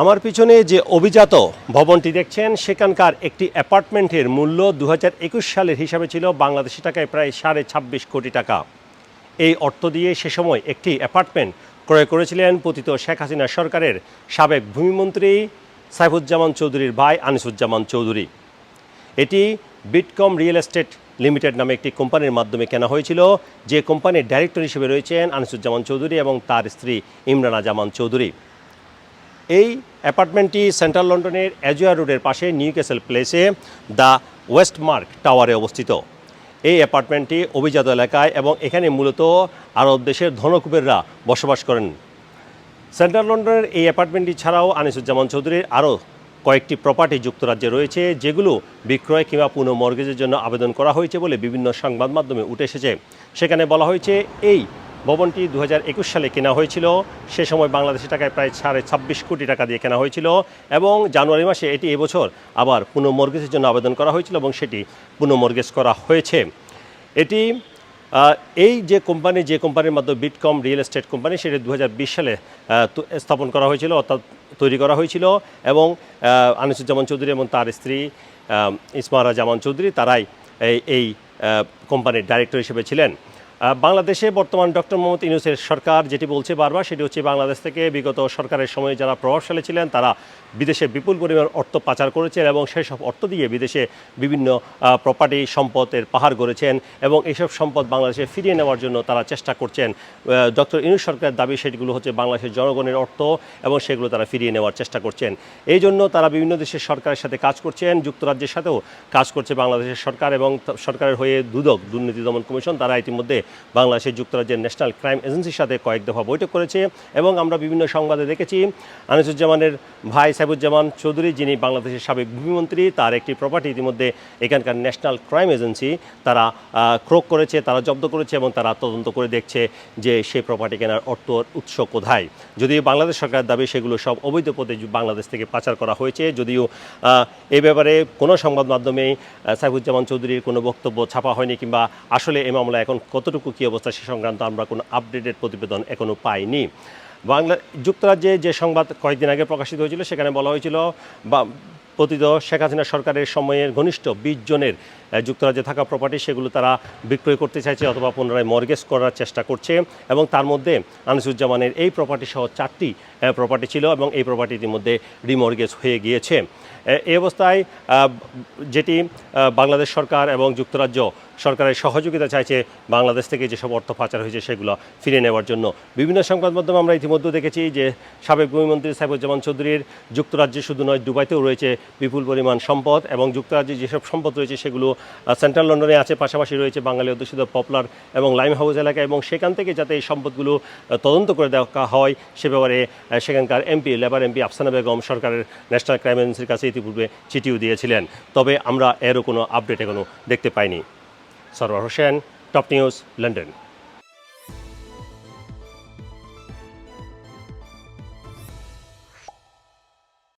আমার পিছনে যে অভিজাত ভবনটি দেখছেন, সেখানকার একটি অ্যাপার্টমেন্টের মূল্য দু হাজার একুশ সালের হিসাবে ছিল বাংলাদেশি টাকায় প্রায় সাড়ে ছাব্বিশ কোটি টাকা। এই অর্থ দিয়ে সে সময় একটি অ্যাপার্টমেন্ট ক্রয় করেছিলেন পতিত শেখ হাসিনা সরকারের সাবেক ভূমিমন্ত্রী সাইফুজ্জামান চৌধুরীর ভাই আনিসুজ্জামান চৌধুরী। এটি বিটকম রিয়েল এস্টেট লিমিটেড নামে একটি কোম্পানির মাধ্যমে কেনা হয়েছিল, যে কোম্পানির ডাইরেক্টর হিসেবে রয়েছেন আনিসুজ্জামান চৌধুরী এবং তার স্ত্রী ইমরানা জামান চৌধুরী। এই অ্যাপার্টমেন্টটি সেন্ট্রাল লন্ডনের অ্যাজুয়া রোডের পাশে নিউ ক্যাসেল প্লেসে দ্য ওয়েস্টমার্ক টাওয়ারে অবস্থিত। এই অ্যাপার্টমেন্টটি অভিজাত এলাকায় এবং এখানে মূলত আরব দেশের ধনকুবেররা বসবাস করেন। সেন্ট্রাল লন্ডনের এই অ্যাপার্টমেন্টটি ছাড়াও আনিসুজ্জামান চৌধুরীর আরও কয়েকটি প্রপার্টি যুক্তরাজ্যে রয়েছে, যেগুলো বিক্রয় কিংবা পুনঃমর্গেজের জন্য আবেদন করা হয়েছে বলে বিভিন্ন সংবাদ মাধ্যমে উঠে এসেছে। সেখানে বলা হয়েছে, এই ভবনটি দু হাজার একুশ সালে কেনা হয়েছিল। সে সময় বাংলাদেশি টাকায় প্রায় সাড়ে ছাব্বিশ কোটি টাকা দিয়ে কেনা হয়েছিল এবং জানুয়ারি মাসে এটি এবছর আবার পুনঃমর্গেজের জন্য আবেদন করা হয়েছিল এবং সেটি পুনঃমর্গেজ করা হয়েছে। এটি এই যে কোম্পানি, যে কোম্পানির মাধ্যমে বিটকম রিয়েল এস্টেট কোম্পানি, সেটি দু হাজার বিশ সালে স্থাপন করা হয়েছিল, অর্থাৎ তৈরি করা হয়েছিল এবং আনিসুজ্জামান চৌধুরী এবং তার স্ত্রী ইসমারা জামান চৌধুরী, তারাই এই কোম্পানির ডাইরেক্টর হিসেবে ছিলেন। বাংলাদেশে বর্তমান ডক্টর মোহাম্মদ ইউনুসের সরকার যেটি বলছে বারবার, সেটি হচ্ছে বাংলাদেশ থেকে বিগত সরকারের সময়ে যারা প্রভাবশালী ছিলেন, তারা বিদেশে বিপুল পরিমাণ অর্থ পাচার করেছেন এবং সেই সব অর্থ দিয়ে বিদেশে বিভিন্ন প্রপার্টি সম্পদের পাহাড় গড়েছেন এবং এইসব সম্পদ বাংলাদেশে ফিরিয়ে নেওয়ার জন্য তারা চেষ্টা করছেন। ডক্টর ইউনুস সরকারের দাবি সেগুলো হচ্ছে বাংলাদেশের জনগণের অর্থ এবং সেগুলো তারা ফিরিয়ে নেওয়ার চেষ্টা করছেন। এই জন্য তারা বিভিন্ন দেশের সরকারের সাথে কাজ করছেন, যুক্তরাজ্যের সাথেও কাজ করছে বাংলাদেশের সরকার এবং সরকারের হয়ে দুদক, দুর্নীতি দমন কমিশন, তারা ইতিমধ্যে বাংলাদেশের যুক্তরাজ্যের ন্যাশনাল ক্রাইম এজেন্সির সাথে কয়েক দফা বৈঠক করেছে এবং আমরা বিভিন্ন সংবাদে দেখেছি আনিসুজ্জামানের ভাই সাইবুজ্জামান চৌধুরী যিনি বাংলাদেশের সাবেক ভূমিমন্ত্রী তার একটি প্রপার্টি ইতিমধ্যে এখানকার ন্যাশনাল ক্রাইম এজেন্সি তারা ক্রোক করেছে তারা জব্দ করেছে এবং তারা তদন্ত করে দেখছে যে সেই প্রপার্টি কেনার অর্থ উৎস কোথায়। যদিও বাংলাদেশ সরকারের দাবি সেগুলো সব অবৈধ পথে বাংলাদেশ থেকে পাচার করা হয়েছে। যদিও এ ব্যাপারে কোনো সংবাদ মাধ্যমেই আহ, সাইফুজ্জামান চৌধুরীর কোনো বক্তব্য ছাপা হয়নি কিংবা আসলে এই মামলা এখন কতটুকু কী অবস্থা সে সংক্রান্ত আমরা কোনো আপডেটেড প্রতিবেদন এখনও পাইনি। বাংলা যুক্তরাজ্যে যে সংবাদ কয়েকদিন আগে প্রকাশিত হয়েছিল, সেখানে বলা হয়েছিল, বা পতিত শেখ হাসিনা সরকারের সময়ের ঘনিষ্ঠ বিশ জনের যুক্তরাজ্যে থাকা প্রপার্টি সেগুলো তারা বিক্রয় করতে চাইছে অথবা পুনরায় মর্গেজ করার চেষ্টা করছে এবং তার মধ্যে আনিসুজ্জামানের এই প্রপার্টি সহ চারটি প্রপার্টি ছিল এবং এই প্রপার্টি ইতিমধ্যে রিমর্গেজ হয়ে গিয়েছে। এই অবস্থায় যেটি বাংলাদেশ সরকার এবং যুক্তরাজ্য সরকারের সহযোগিতা চাইছে বাংলাদেশ থেকে যেসব অর্থ পাচার হয়েছে সেগুলো ফিরে নেওয়ার জন্য। বিভিন্ন সংবাদ মাধ্যমে আমরা ইতিমধ্যে দেখেছি যে সাবেক ভূমিমন্ত্রী সাইফুজ্জামান চৌধুরীর যুক্তরাজ্যে শুধু নয়, দুবাইতেও রয়েছে বিপুল পরিমাণ সম্পদ এবং যুক্তরাজ্যে যেসব সম্পদ রয়েছে সেগুলো সেন্ট্রাল লন্ডনে আছে, পাশাপাশি রয়েছে বাঙালি অধ্যুষিত পপলার এবং লাইম হাউস এলাকা এবং সেখান থেকে যাতে এই সম্পদগুলো তদন্ত করে দেওয়া হয় সে ব্যাপারে সেখানকার MP, Labour MP Afsana Begum সরকারের ন্যাশনাল ক্রাইম এজেন্সির কাছে ইতিপূর্বে চিঠিও দিয়েছিলেন। তবে আমরা এরও কোনো আপডেট এখনও দেখতে পাইনি। Sarwar Hossain, top news, London.